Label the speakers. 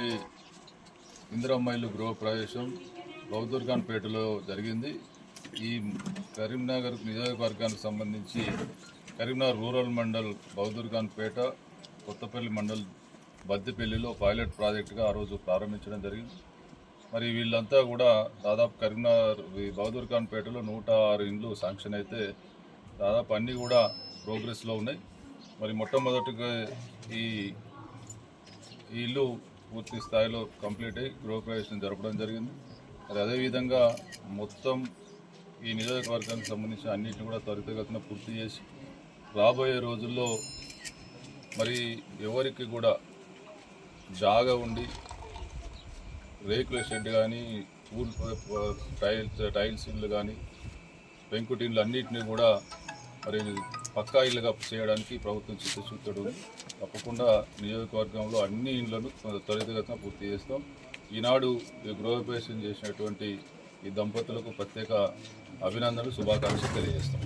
Speaker 1: ఈ ఇందిరమ్మైలు గృహ ప్రవేశం బౌద్ధర్ఖాన్పేటలో జరిగింది. ఈ కరీంనగర్ నియోజకవర్గానికి సంబంధించి కరీంనగర్ రూరల్ మండల్ బౌద్ధర్ఖాన్పేట కొత్తపల్లి మండల్ బద్దిపల్లిలో పైలట్ ప్రాజెక్టుగా ఆ రోజు ప్రారంభించడం జరిగింది. మరి వీళ్ళంతా కూడా దాదాపు కరీంనగర్ ఈ బహదూర్ఖాన్పేటలో నూట ఆరు ఇండ్లు శాంక్షన్ అయితే దాదాపు అన్నీ కూడా ప్రోగ్రెస్లో ఉన్నాయి. మరి మొట్టమొదటిగా ఈ ఈ ఇల్లు పూర్తి స్థాయిలో కంప్లీట్ అయ్యి గృహప్రవేశం జరపడం జరిగింది. మరి అదేవిధంగా మొత్తం ఈ నియోజకవర్గానికి సంబంధించిన అన్నింటిని కూడా త్వరితగతిన పూర్తి చేసి రాబోయే రోజుల్లో మరి ఎవరికి కూడా జాగా ఉండి రేకుల షెడ్ కానీ పూల్ టైల్స్ టైల్స్ ఇళ్ళు కానీ పెంకుటిన్లు అన్నింటినీ కూడా మరి పక్కా ఇళ్ళుగా చేయడానికి ప్రభుత్వం చిత్తశుద్ధుడు ఉంది. తప్పకుండా నియోజకవర్గంలో అన్ని ఇండ్లను త్వరితగతిన పూర్తి చేస్తాం ఈనాడు గృహప్రవేశం చేసినటువంటి ఈ దంపతులకు ప్రత్యేక అభినందనలు శుభాకాంక్షలు తెలియజేస్తాం